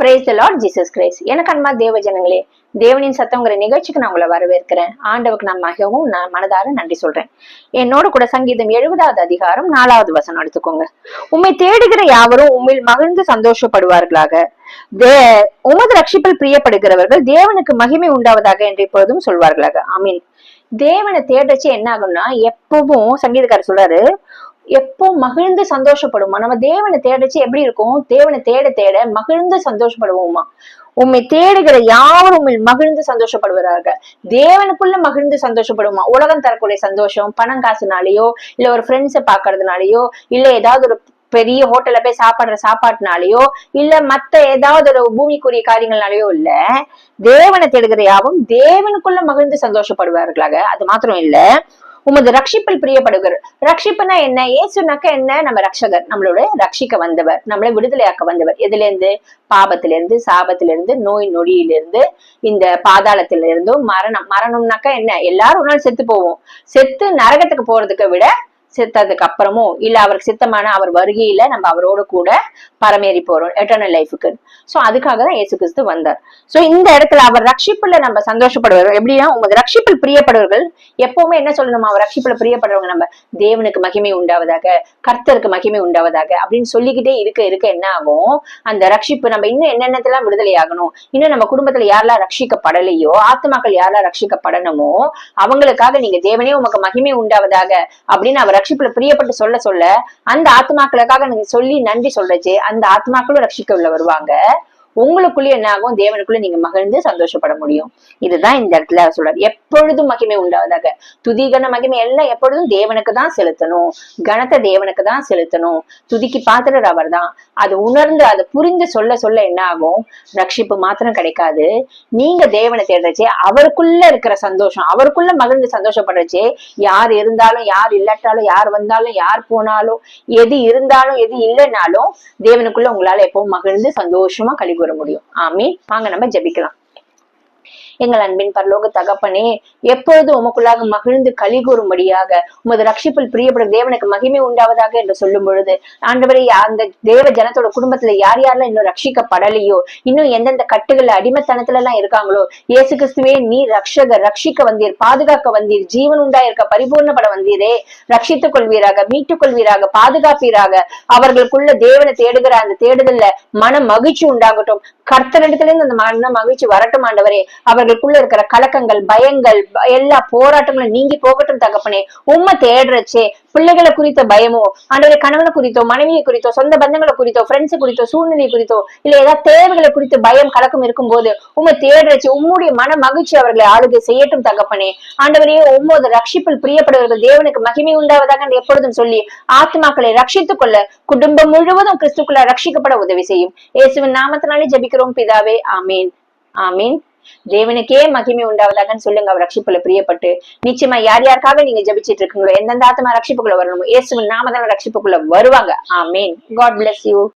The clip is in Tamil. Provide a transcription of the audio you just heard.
பிரைஸ் லார்ட் ஜீசஸ் கிரைஸ் எனக்கு அன்பா தேவ ஜனங்களே தேவனின் சத்தங்கிற நிகழ்ச்சிக்கு நான் உங்களை வரவேற்கிறேன். ஆண்டவுக்கு நான் மிகவும் நான் மனதார நன்றி சொல்றேன். என்னோட கூட சங்கீதம் எழுபதாவது அதிகாரம் நாலாவது வசனம் எடுத்துக்கோங்க. உம்மை தேடுகிற யாவரும் உண்மையில் மகிழ்ந்து சந்தோஷப்படுவார்களாக. தே உமது ரட்சிப்பில் பிரியப்படுகிறவர்கள் தேவனுக்கு மகிமை உண்டாவதாக என்று இப்பொழுதும் சொல்வார்களாக. ஆமீன். தேவனை தேடச்சு என்ன ஆகும்னா எப்பவும் சங்கீதக்காரர் சொல்றாரு எப்போ மகிழ்ந்து சந்தோஷப்படுமா நம்ம தேவனை தேடச்சு எப்படி இருக்கும்? தேவனை தேட தேட மகிழ்ந்து சந்தோஷப்படுவோமா? உண்மை தேடுகிற யாரும் உண்மை மகிழ்ந்து சந்தோஷப்படுவார்கள் தேவனுக்குள்ள மகிழ்ந்து சந்தோஷப்படுமா உலகம் தரக்கூடிய சந்தோஷம் பணம் காசுனாலேயோ இல்ல ஒரு ஃப்ரெண்ட்ஸை பாக்குறதுனாலயோ இல்ல ஏதாவது ஒரு பெரிய ஹோட்டல்ல போய் சாப்பிடுற சாப்பாட்டுனாலயோ இல்ல மத்த ஏதாவது ஒரு பூமிக்குரிய காரியங்கள்னாலயோ இல்ல தேவனை தேடுகிற யாவும் தேவனுக்குள்ள மகிழ்ந்து சந்தோஷப்படுவார்களாக? அது மாத்திரம் இல்ல உமது ரட்சிப்பில் பிரியப்படுகிற ரட்சிப்புனா என்ன? ஏசுனாக்க என்ன? நம்ம ரட்சகர் நம்மளோட ரட்சிக்க வந்தவர் நம்மளை விடுதலையாக்க வந்தவர். எதுல இருந்து பாபத்திலிருந்து சாபத்திலிருந்து நோய் நொடியிலிருந்து இந்த பாதாளத்திலிருந்தும் மரணம். மரணம்னாக்கா என்ன? எல்லாரும் ஒரு நாள் செத்து போவோம். செத்து நரகத்துக்கு போறதுக்கு விட செத்ததுக்கு அப்புறமும் இல்ல அவருக்கு சித்தமான அவர் வருகையில நம்ம அவரோட கூட பரமேறி போறோம் எட்டர்னல் லைஃபுக்கு சோ அதுக்காக தான் இயேசு கிறிஸ்து வந்தார். சோ இந்த இடத்துல அவர் ரட்சிப்புல நம்ம சந்தோஷப்படுவார் எப்படின்னா உங்க ரட்சிப்பில் பிரியப்படுவர்கள் எப்பவுமே என்ன சொல்லணும்? அவர் ரட்சிப்புல பிரியப்படுறவங்க நம்ம. தேவனுக்கு மகிமை உண்டாவதாக கர்த்தருக்கு மகிமை உண்டாவதாக அப்படின்னு சொல்லிக்கிட்டே இருக்க இருக்க என்ன ஆகும்? அந்த ரட்சிப்பு நம்ம இன்னும் என்னென்னத்தெல்லாம் விடுதலை ஆகணும்? இன்னும் நம்ம குடும்பத்துல யாரெல்லாம் ரட்சிக்கப்படலையோ ஆத்மாக்கள் யாரெல்லாம் ரட்சிக்கப்படணுமோ அவங்களுக்காக நீங்க தேவனே உமக்கு மகிமை உண்டாவதாக அப்படின்னு அவர் ரட்சிப்புல பிரியப்பட்டு சொல்ல சொல்ல அந்த ஆத்மாக்களுக்காக நீங்க சொல்லி நன்றி சொல்றச்சு அந்த ஆத்மாக்களும் ரட்சிக்க உள்ள வருவாங்க. உங்களுக்குள்ளே என்ன ஆகும்? தேவனுக்குள்ள நீங்க மகிழ்ந்து சந்தோஷப்பட முடியும். இதுதான் இந்த இடத்துல சொல்றாரு. எப்பொழுதும் மகிமை உண்டாவதாக. துதிகன மகிமை எல்லாம் எப்பொழுதும் தேவனுக்கு தான் செலுத்தணும். கனத்தை தேவனுக்கு தான் செலுத்தணும். துதிக்கு பாத்திரர் அவர் தான் அது உணர்ந்து அதை புரிந்து சொல்ல சொல்ல என்ன ஆகும்? ரட்சிப்பு மாத்திரம் கிடைக்காது. நீங்க தேவனை தேடுறச்சே அவருக்குள்ள இருக்கிற சந்தோஷம் அவருக்குள்ள மகிழ்ந்து சந்தோஷப்படுறச்சே யார் இருந்தாலும் யார் இல்லாட்டாலும் யார் வந்தாலும் யார் போனாலும் எது இருந்தாலும் எது இல்லைனாலும் தேவனுக்குள்ள உங்களால எப்பவும் மகிழ்ந்து சந்தோஷமா கழிவு வர முடியும். ஆமீன். வாங்க நம்ம ஜெபிக்கலாம். எங்கள் அன்பின் பரலோக தகப்பனே எப்பொழுது உமக்குள்ளாக மகிழ்ந்து களி கூறும்படியாக உமது ரட்சிப்பில் பிரியப்படும் தேவனுக்கு மகிமை உண்டாவதாக என்று சொல்லும் பொழுது ஆண்டவரை அந்த தேவ ஜனத்தோட குடும்பத்துல யார் யாரெல்லாம் இன்னும் ரட்சிக்கப்படலையோ இன்னும் எந்தெந்த கட்டுகள் அடிமைத்தனத்துல எல்லாம் இருக்காங்களோ இயேசு கிறிஸ்துவே நீ ரக்ஷக ரட்சிக்க வந்தீர் பாதுகாக்க வந்தீர் ஜீவன் உண்டாயிருக்க பரிபூர்ணப்பட வந்தீரே. ரட்சித்துக் கொள்வீராக மீட்டுக் கொள்வீராக பாதுகாப்பீராக. அவர்களுக்குள்ள தேவனை தேடுகிற அந்த தேடுதல்ல மன மகிழ்ச்சி உண்டாகட்டும். கர்த்தரிடத்துல இருந்து அந்த மன மகிழ்ச்சி வரட்டும் ஆண்டவரே. அவர்களுக்குள்ள இருக்கிற கலக்கங்கள் பயங்கள் எல்லா போராட்டங்களும் நீங்கி போகட்டும் தகப்பனே. உண்மை தேடுறச்சே. பிள்ளைகளை குறித்த பயமோ ஆண்டவரை கணவனை குறித்தோ மனைவியை குறித்தோ சொந்த பந்தங்களை குறித்தோ ஃப்ரெண்ட்ஸை குறித்தோ சூழ்நிலை குறித்தோ இல்ல ஏதாவது தேவைகளை குறித்து பயம் கலக்கம் இருக்கும்போது உண்மை தேடுறச்சு உம்முடைய மன மகிழ்ச்சி அவர்களை ஆளுகை செய்யட்டும் தகப்பனே. ஆண்டவரே உம்மோது ரட்சிப்பில் பிரியப்படுவர்கள் தேவனுக்கு மகிமை உண்டாவதாக எப்பொழுதும் சொல்லி ஆத்மாக்களை ரட்சித்துக் கொள்ள குடும்பம் முழுவதும் கிறிஸ்துக்குள்ள ரட்சிக்கப்பட உதவி செய்யும். இயேசுவின் நாமத்தினாலே ஜபிக்கிறோம் பிதாவே ஆமீன். ஆமீன். தேவனுக்கே மகிமை உண்டாவதாகன்னு சொல்லுங்க. அவர் ரட்சிப்புல பிரியப்பட்டு நிச்சயமா யார் யாருக்காக நீங்க ஜபிச்சிட்டு இருக்கீங்களோ எந்தெந்த ஆத்மா ரட்சிப்புக்குள்ள வரணுமோ இயேசுவின் நாமதான ரட்சிப்புக்குள்ள வருவாங்க. ஆமீன். God bless you